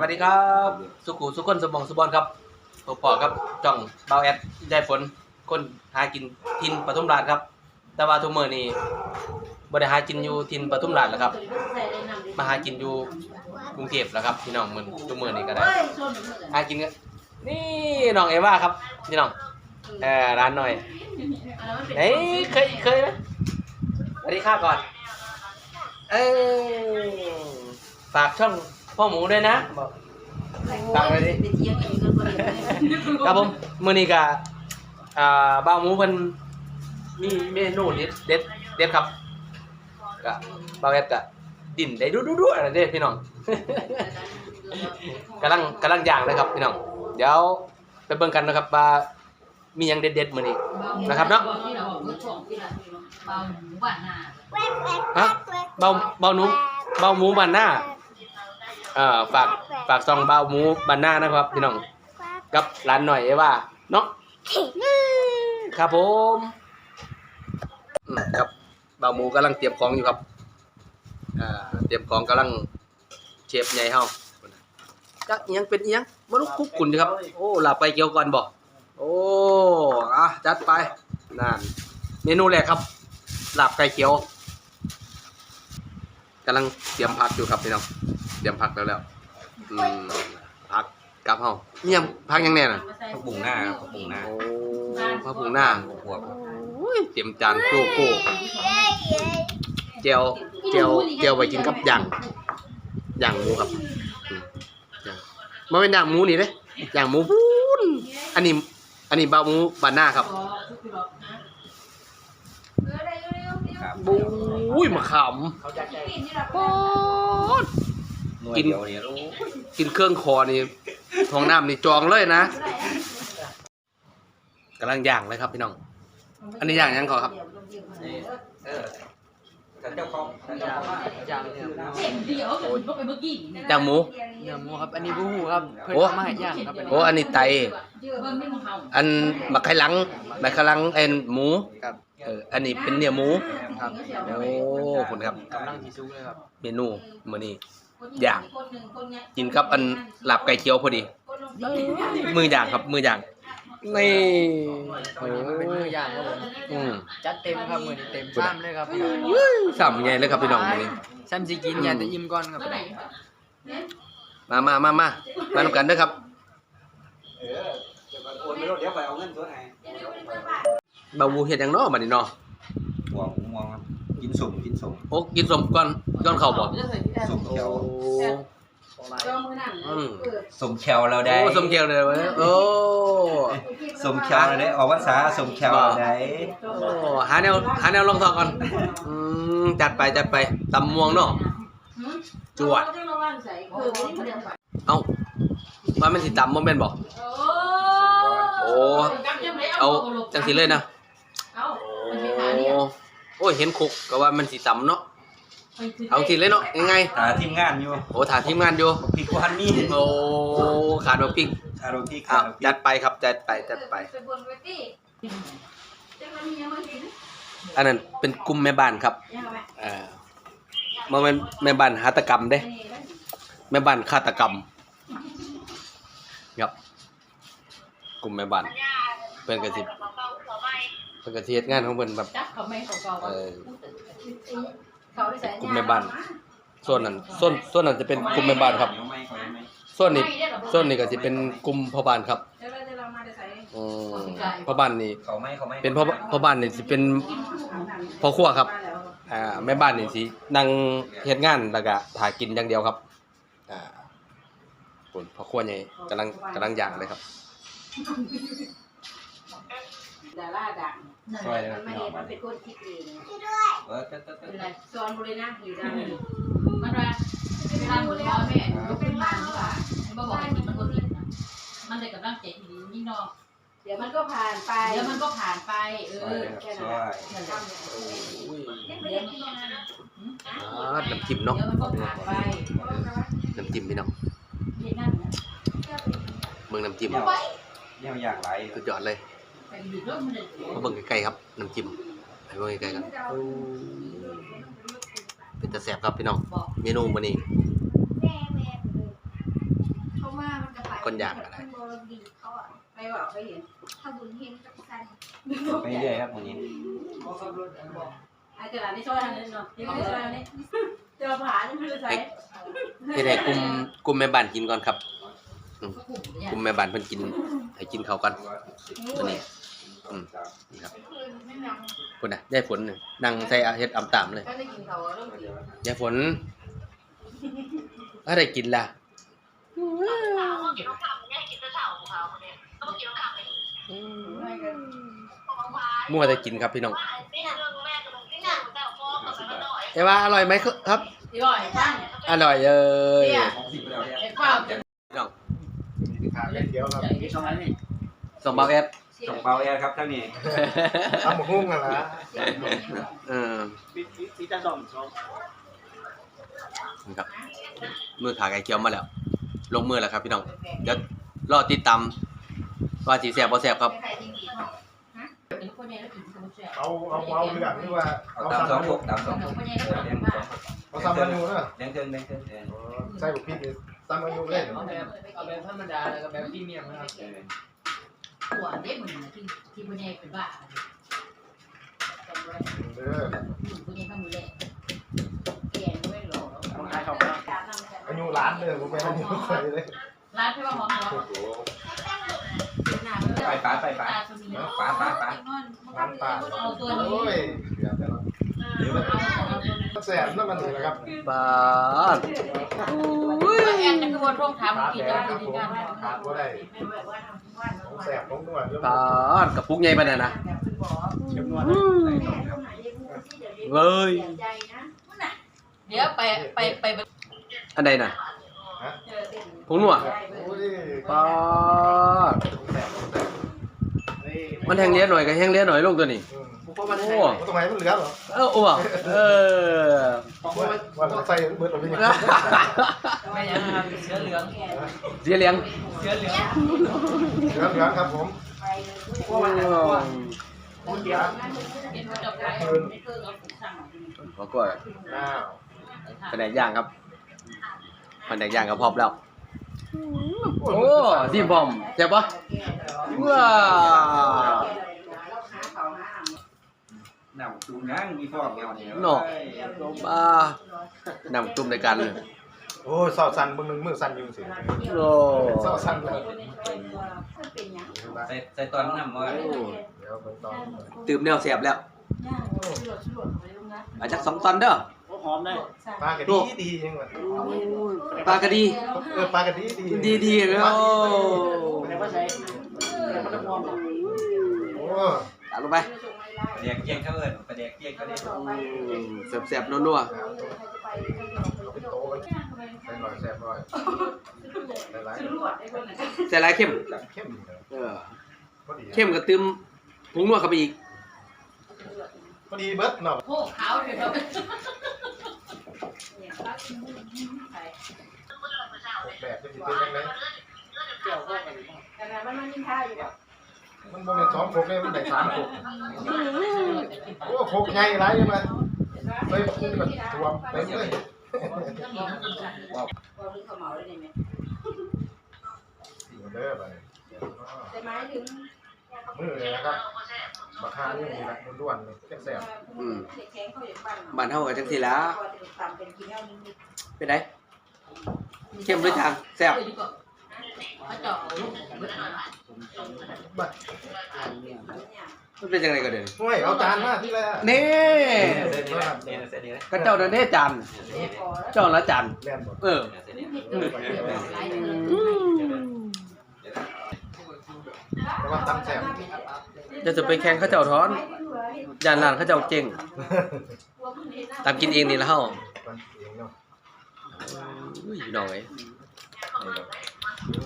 วัสดีครับ สุขุสุขคนสมองสุบอลครับพบปอครับจ่องเบาแอดได้ฝนคนหากินทินปทุมราชครับ แต่ว่าทุกมื้อนี้บ่ได้หากินอยู่ทินปทุมราชแล้วครับ มาหากินอยู่กรุงเทพแล้วครับพี่น้องมื้อทุกมื้อนี้ก็ได้หากินก็นี่น้องเอว่าครับพี่น้องเออร้านหน่อยเฮ้ยเคยเคยไหมสวัสดีครับก่อน เออฝากช่อง พ่อหมูด้วยนะบอกฝากไว้ดิครับผมมื้อนี้ก็อ่าบ่าวหมูเพิ่นมีเมนูเด็ดเด็ดเด็ดครับก็บ่าวแอดก็ดิ่นได้ดุๆๆอะไรเด้พี่น้อง กำลังกำลังย่างเลยครับพี่น้อง เดี๋ยวไปเบิ่งกันนะครับว่ามีหยังเด็ดๆมื้อนี้ นะครับเนาะเบาหมูบ้านนาฮะเบาเบาหนูเบาหมูบ้านหน้า เอ่อฝากฝากซองเบาหมูบ้านหน้านะครับ พี่น้องกับร้านหน่อยเอว่าเนาะครับผมครับเบาหมูกำลังเตรียมของอยู่ครับอ่าเตรียมของกำลังเชฟใหญ่เฮาจักอิหยังเป็นอิหยังมาลุกคุกคุณครับ โอ้ลาไปเกี่ยวก่อนบ่โอ้อะจัดไปนั่นเมนูแรกครับหลาบไก่เขียวกำลังเตรียมผักอยู่ครับพี่น้อง เตรียมผักแล้วแล้วอืมผักกับเฮาเนี่ยผักยังแน่น่ะผักบุ้งหน้าครับผักบุ้งหน้าโอ้ผักบุ้งหน้าหัวบโอ้ยเตรียมจานโก้โก้เจียวเจียวเจียวไว้กินกับย่างย่างหมูครับอืมย่างมันเป็นย่างหมูนี่เด้ย่างหมูพูนอันนี้ อันนี้บะหมูบานหน้าครับครับบุ้ยมะขามโอ๊ย หน่วยกิน เดียวเนี่ยรู้กินเครื่องคอนี่ท้องน้ำนี่จองเลยนะกำลังย่างเลยครับพี่น้อง อันนี้ย่างยังขอครับเออท่านเจ้าของท่านเจ้าของว่าอย่างเนี่ยเห็นเดียวกันก็ไปเมื่อกี้ย่างหมู เนื้อหมูครับ อันนี้บูฮูครับ เพื่อนโอ้ทำมาให้ย่างครับอันนี้โอ้อันนี้ไตเจอเบิ้งไม่มองเฮาอันบักไข่หลังบักไข่หลังเอ็นหมูครับเอออันนี้เป็นเนื้อหมู ครับโอ้คุณครับ กำลังที่ซุกเลยครับ เมนูมื้อนี้ ย่างกินกับอันลาบไก่เขียวพอดี มือย่างครับ มือย่างนี่โอ้วันนี้มันเป็นเนื้อย่างครับผมอืมจัดเต็มครับมือนี้เต็มซ้ำเลยครับสามไงเลยครับพี่น้องมื้อนี้ซ้ำสิกินยาแต่อิ่มก่อนครับมามามามามาทำกันเด้อครับเออเดี๋ยวก่อนโอนไม่รู้เดี๋ยวไปเอาเงินตัวไหนบาวูเฮ็ดหยังเนาะบัดนี้เนาะหัวหมูมองครับ กินสุ่มกินสุ่มโอ้กินสมก่อนก่อนเข้าบ่สุ่มโอ้เขียวอืมสุ่มเขียวเราได้โอ้สมเกียวเลยเว้ยโอ้สุ่มเขียวเราได้ออกพรรษาสุ่มเขียวเราได้โอ้หาแนวหาแนวลองทองก่อนอืมจัดไปจัดไปตำม่วงเนาะจวดเอ้าว่ามันสิตำบ่แม่นบ่โอ้เอาจังสิเลยนะ เอา โอ้ มันใช้ขาเนี่ย โอ้ยเห็นคุกก็ว่ามันสิตำเนาะเอาสิเลยเนาะยังไงหาทีมงานอยู่โอ้ถ่ายทีมงานอยู่พี่กวนนี่โอ้ขาดบ่พริกคารพี่อ้าคาวรพี่จัดไปครับจัดไปจัดไปอันนั้นเป็นกลุ่มแม่บ้านครับเอ่อบ่แม่นแม่บ้านหาตกรรมเด้แม่บ้านฆาตกรรมครับกลุ่มแม่บ้านเพิ่นก็สิเพิ่นก็สิเฮ็ดงานของเพิ่นแบบ จับเขาไม่เขาเก่าเออ เขาได้ใส่กลุ่มแม่บ้านส่วนนั้นส่วนส่วนนั้นจะเป็นกลุ่มแม่บ้านครับไม่ไม่ไม่ส่วนนี้ส่วนนี้ก็สิเป็นกลุ่มพ่อบ้านครับเดี๋ยวเราจะเรามาได้ใส่อืมพ่อบ้านนี่ เขาไม่เขาไม่เป็นพ่อพ่อบ้านนี่สิเป็นพ่อครัวครับอ่าแม่บ้านนี่สินั่งเฮ็ดงานแล้วก็ถ่ากินอย่างเดียวครับ อ่าคนพ่อครัวใหญ่กำลังกำลังย่างเลยครับ ดาราดัง ซอยเลยครับมาพี่น้เห็อนงมันเป็นคนคิดเองเออเต้นเต้นเต้เป็นนไรซ้อนหมดเลยนะอยู่ได้มันว่าเวลาหมดแล้วแม่ยกเป็นบ้านหรือเปล่าบ่บอกให้กินมันก็ติดนะมันได้กำลังใจดียิ่งนอกเดี๋ยวมันก็ผ่านไปเดี๋ยวมันก็ผ่านไป เอซอยอเลยครับแค่ซนั้นอยอุ้ยเดี๋ยวมันก็อ่าน้ำจิ้มเนาะเดี๋ยวมันก็ผ่านไปน้ำจิ้มพี่น้องเฮ็ดนั่นนะเบิ่งน้ำจิ้มเนี่ยเนี่ยอย่างไรสุดยอดเลยไปดีรถ มันเลยมาเบิ่งใกล้ๆครับน้ำจิ้มไปเบิ่งใกล้ๆกันเป็นตะแสบครับพี่น้องบอกเมนูมื้อนี้คนอยากอะไรไม่บอกเคยเห็นถ้าบุญเห็นกับสันไปเรื่อยครับวันนี้อาจจะหลานในซอยนั้นเนาะยังไม่ได้ซอยนี้เจอผายังไม่ได้ใส่เฮ็ดให้กลุ่มกลุ่มแม่บ้านกินก่อนครับก็กลุ่มเนี่ยกลุ่มแม่บ้านเพิ่นกินให้กินข้าวก่อนตัวนี้ อืมนี่ครับไม่หนังพุ่นน่ะยายฝนน่ะนั่งใส่อาเฮ็ดอำตามเลยก็ได้กินเขาเรื่องเดียวยายฝนถ้าได้กินล่ะมั่วแต่กินครับพี่น้องแต่ว่าอร่อยไหมครับที่บ่อยฟังอร่อยเอ้ยเนี่ยไอ้ข้าวจะพี่น้องขาดเดียวครับมีช่องนั้นนี่ส่งเบาแอด ส่งเบาแอร์ครับท่านนี้ทำหมกหุ้งกันละเออสีจันทร์สองนี่ครับมือขาไก่เกียวมาแล้ว ลงมือแล้วครับพี่น้องเดี๋ยวรอติดตามว่าสีแสบบ่แสบครับใครที่กินเป็นคนใหญ่แล้วกินคนแซ่บเอาเอาเอาเรื่องที่ว่าเอาเอาตามสซ้ำองมันหอยู่กตามสองหกคนใหญ่ก็เลี้กิยงนสมาองเอาซ้ำมันอยู่นะเลี้ยงเกินเลี้ยงเกินเออใส่บุกพี่ดิซ้ำมันอยู่เล่นเอาแบบเอาแบบธรรมดาแล้วก็แบบพรีเมียมนะครับ หัวเด็กเหมือนที่ที่คนใหญ่เป็นบ้าเออคนใหญ่ข้ามือแรกแก่ไม่หล่ออายุล้านเลยผมไปอายุใส่เลยร้านพี่ว่าหอมเหรอไปป้าไปป้าป้าป้าป้าล้านป่าเอาตัวโอ้นี้ยเดี๋ยว แต่ละแสบนั่นมันเลยครับบาดแอนจะกระบวนร่องทำขาดกินแล้แล้ววครับดีผมกันขาดก็ได้ของแสบของนวดเรื่องบาดกับปุกใหญ่ปานนั้นนะเข้มนวดเว้ยเดี๋ยวไปไปไปอันใดน่ะฮะผงนัวโอ้ยบาดมันแห้งเลี้ยหน่อยก็แห้งเลี้ยหน่อยลงตัวนี้ โอ้ตรงไหนมันเหลือเหรอเอออ้วกเออว่าใส่เบิดเอาไปยังไม่ยังครับเสื้อเหลืองเสียเลี้ยงเสื้อเหลืองเหลือเหลือครับผมโอ้เหลือเป็นคนจะไปไม่เคยเอาผูกสั่งเขาก็อ้าวแผนกย่างครับแผนกย่างก็พร้อมแล้วโอ้ซีบอมเจ็บปะว้า หนาวจุง นั่งมีฟอกเงาเนี่ยบ้านำจุ่มในกันเลยโอ้ยสาวสันมึงหนึ่งมือสันอยู่สิโอ้สาวสันเลยใส่ใส่ตอนน้ำมาเดี๋ยวไปต่อตื่มแนวเสียบแล้วมาจากสองตอนเด้อปลากระดีดียังไงปลากระดี เออปลากระดีดีดีดีๆแล้วโอ้ ตัดลงไป ประเด็กเกี้ยงเขาเอิญประเด็กเกี้ยงเขาเรียกเสียบๆนัวเป็นโตกันใส่หน่อยแซ่บหน่อยใส่หลายๆใส่ลายเข้ม จับเข้มเลยเออ พอดีเข้มกับตึมผงนัวเข้าไปอีก พอดีเบิร์ดเนาะโอ้ขาวเลยเราแบบจะเป็นยังไงแต่มันมันยิ่งท่าอยู่แบบ มันโมเมนต์สองโคกเนี่ยมันได้สามโคกโอ้โคกใหญ่ไรยังไงไปมันแบบรวมเต็มเลยต้องมีมันสั่นว่าคือเขาเมาได้ไหมเด้อไปแต่หมายถึงมือเลยนะครับบักฮานี่มีนะล้วนๆเลยแซ่บอืมเด็กแข็งเขาอย่างบ้านบ้านเฮาก็จังซี่ล่ะต่ำเป็นกินแล้วนิดเป็นไดเข้มหรือจางแซ่บ มันเป็นจังไดก็เด้อห่วยเอาจานมาที่แรกนี่เส้นนี้นะเส้นนี้เส้นนี้นะก็เจ้านั่นเด้จานเจ้าละจานแล่นหมดเออเส้นนี้แต่ว่าตำแซ่บจะจะไปแข่งเขาเจ้าท้อนยานลานเขาเจ้าเก่งตามกินเองนี่ละเฮาอุ้ยน้องเอ้ย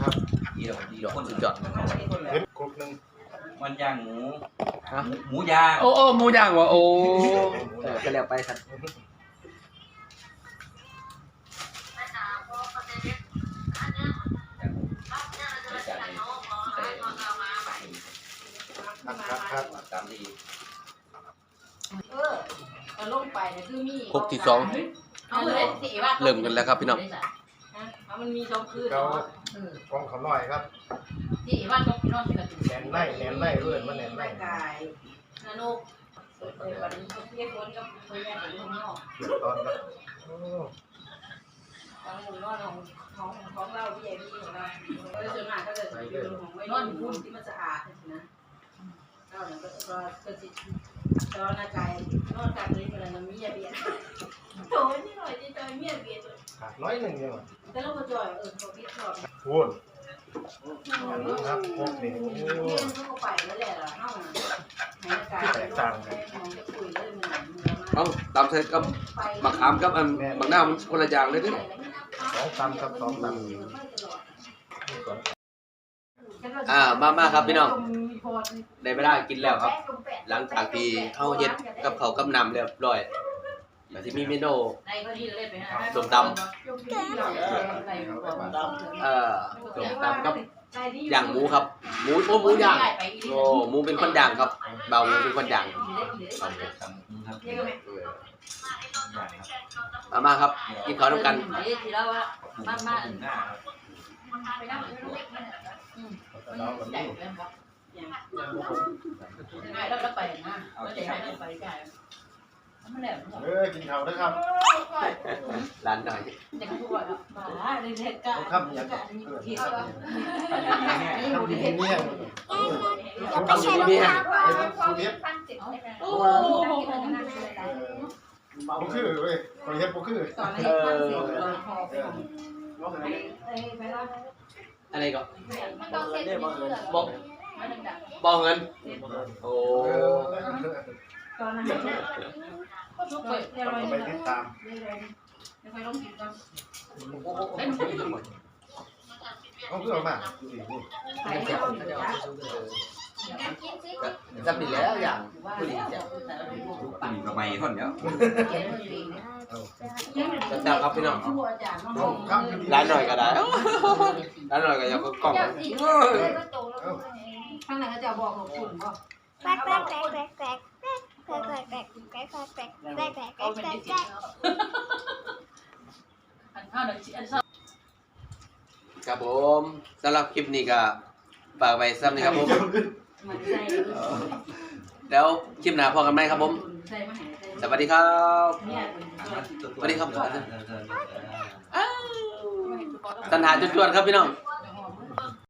ครับดีหรอกดียอดคนสุดยอดเห็ดครกหนึ่งมันย่างหมูฮะหมูย่างโอ้โอ้หมูย่างว่ะโอ้เออก็แล้วไปครับครับครับครับตามดีเออเอาลงไปเนี่ยคือมีพกที่สองเอาเลยสิว่าเริ่มกันแล้วครับพี่น้อง เอามันมีสองคืนเขาเออของเขาหน่อยครับที่บ้านก็พี่น้องที่กระตุ้นแหนมในแหนมในเรื่อนมันแหนมในร่างกายนานุกเปิดวันนี้เรียกคนกับคนแรกของข้างนอกเดือดตอนครับโอ้ทางหมู่นอนของของของเราที่ใหญ่ที่ของเราโดยส่วนมากก็จะอยู่ของไม่นอนอยู่ที่มันสะอาดนะเราเนี่ยก็ก็ก็จิตอนร่างกายนอนกลางนี้มันมีเบียดโถนี่หน่อยที่จอยเมียเบียดขาดน้อยหนึ่งยังไง แต่เราก็จอยเออเขาพิชอบพูดอันนี้ครับพวกนี้โอ้เรียนเขาก็ไปแล้วแหละเราเฮาน่ะให้กายแตกต่างกัน มองจะคุยเรื่องมันเอ้าตามใส่กับมะขามกับอันบางหน้ามันคนละอย่างเลยเด้อสองตำครับสองตำ อ่ามามาครับพี่น้องได้เวลากินแล้วครับ หลังจากที่เฮาเฮ็ดกับเขาวกับน้ำเรียบร้อย ก็สิมีเมนู ในพอดีเลยไปนะส้มตเอ่อส้มตำกับย่างหมูครับ หมูโอ้หมูย่างโอ้หมูเป็นคนย่างครับ เบาหมูเป็นคนย่างมามาครับกินข้าวน้ำกันทีแล้วว่ามามาไปนั่งอืมมันใหญ่เกินครับง่ายแล้วแล้วไปน เออกินข้าวนะครับร้านหน่อยเด็กกูบอกมาเด็กกันครับเนี่ยครับเนี่ยเครับเนี่ยเขาทำอย่างนี้เนี่ยเขาเรียกโอ้ยหบุคือเว้ยเขาเรียกบุคือเอออะไรก็บอกเงินบอกเงินโอ้ ตอต้นก็ทุกไปเรียยไปติดตามเดี๋ยวไปล้องผิดกันเขาเพื่อมาหาจอยู่จ้ะจำดีแล้วอย่างผู้หญิงจ้ะผู้หญิงทำไมท่อนเนี้ยจำครับพี่น้องร้านหน่อยก็ได้ร้านหน่อยก็อยากก็กล่องข้างในก็จะบอกหลวงปู่ก็แป๊กแป๊กแป๊กแป๊ก ครับผมสำหรับคลิปนี้ก็ฝากไว้ซ้ำนี่ครับผมแล้วคลิปหน้าพอกันไหมครับผมสวัสดีครับสวัสดีครับ อ้าว ตันหาจุดๆครับพี่น้อง